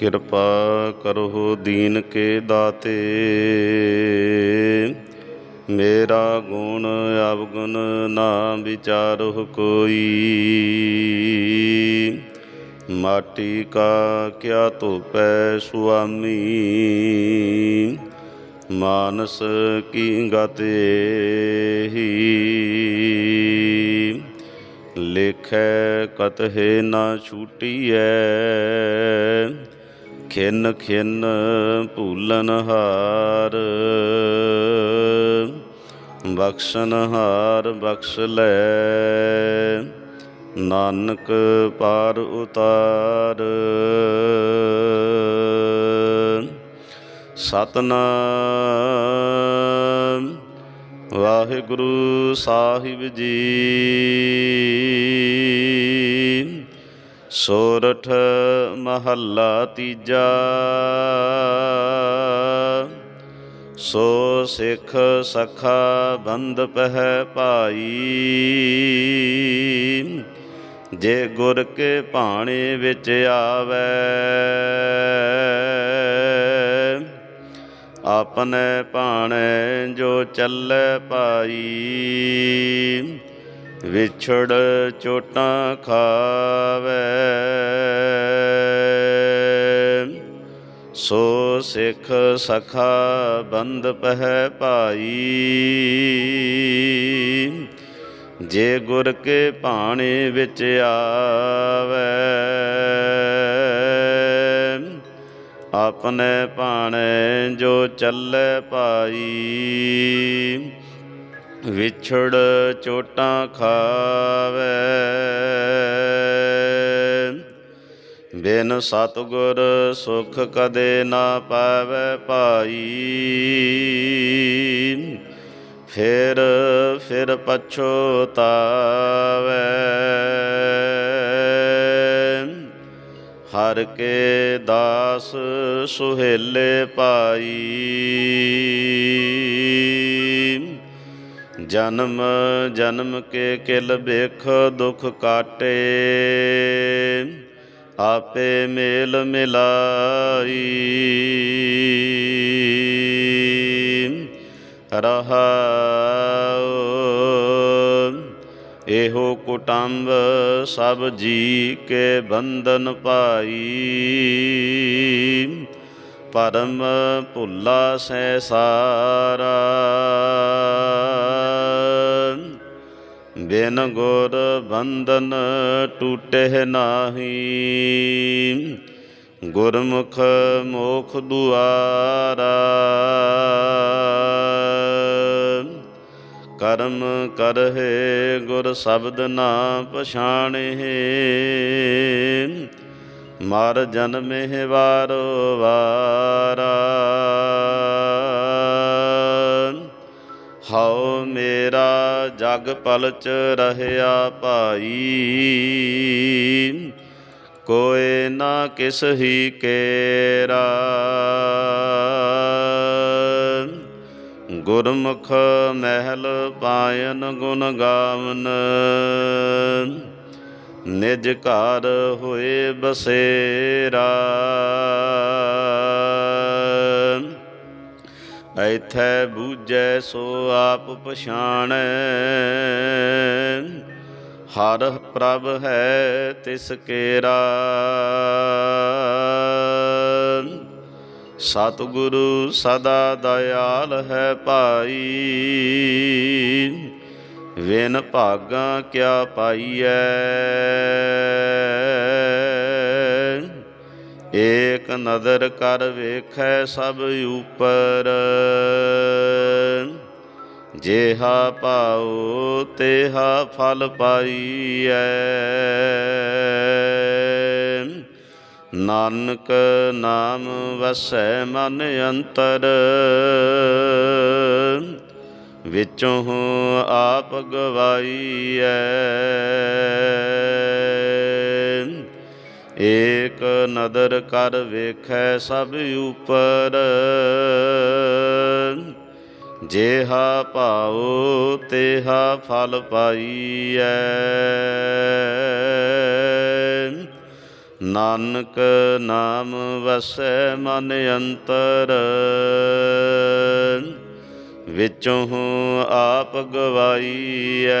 ਕਿਰਪਾ ਕਰੋ ਦੀਨ ਕੇ ਦਾਤੇ। ਮੇਰਾ ਗੁਣ ਅਵਗੁਣ ਨਾ ਵਿਚਾਰੋ ਕੋਈ। ਮਾਟੀ ਕਾ ਕਿਆ ਧੋਪੈ ਸੁਆਮੀ। ਮਾਨਸ ਕੀ ਗਤੇ ਹੀ। ਲੇਖੈ ਕਤਹਿ ਨਾ ਛੂਟੀਐ। ਖਿਨ ਖਿਨ ਭੂਲਨ ਹਾਰ। ਬਖਸ਼ਨ ਹਾਰ ਬਖਸ਼ ਲੈ। ਨਾਨਕ ਪਾਰ ਉਤਾਰ। ਸਤਨਾਮ। ਵਾਹਿਗੁਰੂ ਸਾਹਿਬ ਜੀ। ਸੋਰਠ ਮਹੱਲਾ ਤੀਜਾ। ਸੋ ਸਿੱਖ ਸਖਾ ਬੰਦ ਪਹਿ ਭਾਈ। ਜੇ ਗੁਰ ਕੇ ਭਾਣੇ ਵਿੱਚ ਆਵੇ, ਆਪਣੇ ਭਾਣੇ ਜੋ ਚੱਲੇ ਪਾਈ ਵਿਛੜ ਚੋਟਾਂ ਖਾਵੇ। ਸੋ ਸਿੱਖ ਸਖਾ ਬੰਦ ਪਹਿ ਭਾਈ। ਜੇ ਗੁਰ ਕੇ ਭਾਣੇ ਵਿੱਚ ਆਵੇ। ਆਪਣੇ ਭਾਣੇ ਜੋ ਚੱਲੇ ਪਾਈ ਵਿਛੜ ਚੋਟਾਂ ਖਾਵੇ। ਬਿਨ ਸਤਗੁਰ ਸੁਖ ਕਦੇ ਨਾ ਪਾਵੇ ਪਾਈ ਫਿਰ ਫਿਰ ਪਛੋਤਾਵੇ ਹਰ ਕੇ ਦਾਸ ਸੁਹੇਲੇ ਪਾਈ ਜਨਮ ਜਨਮ ਕੇ ਕਿਲ ਬਿਖ ਦੁਖ ਕਾਟੇ। ਆਪੇ ਮੇਲ ਮਿਲਾਈ। ਰਹਾਉ। ਇਹੋ ਕੁਟੰਬ ਸਭ ਜੀ ਕੇ ਬੰਧਨ ਪਾਈ। ਪਰਮ ਭੁੱਲਾ ਸੈ ਸਾਰਾ। ਬਿਨ ਗੁਰ ਬੰਧਨ ਟੂਟੇ ਨਾਹੀ। ਗੁਰਮੁਖ ਮੋਖ ਦੁਆਰਾ ਕਰਮ ਕਰਹਿ ਗੁਰ ਸ਼ਬਦ ਨਾ ਪਛਾਣੇ ਮਰ ਜਨਮੇ ਵਾਰੋ ਵਾਰਾ। ਹਉ ਮੇਰਾ ਜਗ ਪਲਚ ਰਹਿਆ ਭਾਈ। ਕੋਏ ਨਾ ਕਿਸ ਹੀ ਕੇਰਾ। ਗੁਰਮੁਖ ਮਹਿਲ ਪਾਇਨ ਗੁਣ ਗਾਵਨ। ਨਿਜ ਘਰ ਹੋਏ ਬਸੇਰਾ। ਐਥੈ ਬੂਝੈ ਸੋ ਆਪ ਪਛਾਣੈ। ਹਰ ਪ੍ਰਭ ਹੈ ਤਿਸ ਕੇਰਾ। ਸਤਿਗੁਰੂ ਸਦਾ ਦਇਆਲ ਹੈ ਭਾਈ। ਵਿਨ ਭਾਗਾ ਕਿਆ ਪਾਈਐ। ਏਕ ਨਦਰ ਕਰ ਵੇਖੈ ਸਭ ਉਪਰ। ਜੇਹਾ ਪਾਉ ਤੇਹਾ ਫਲ ਪਾਈਐ। ਨਾਨਕ ਨਾਮ ਵਸੈ ਮਨ ਅੰਤਰ। ਵਿੱਚੋਂ ਆਪ ਗਵਾਈਐ। ਏਕ ਨਦਰ ਕਰ ਵੇਖੈ ਸਭ ਉਪਰ। ਜੇਹਾ ਭਾਉ, ਤੇਹਾ ਫਲ ਪਾਈਐ। ਨਾਨਕ ਨਾਮ ਵਸੈ ਮਨ ਅੰਤਰ। ਵਿੱਚੋਂ ਆਪ ਗਵਾਈਐ।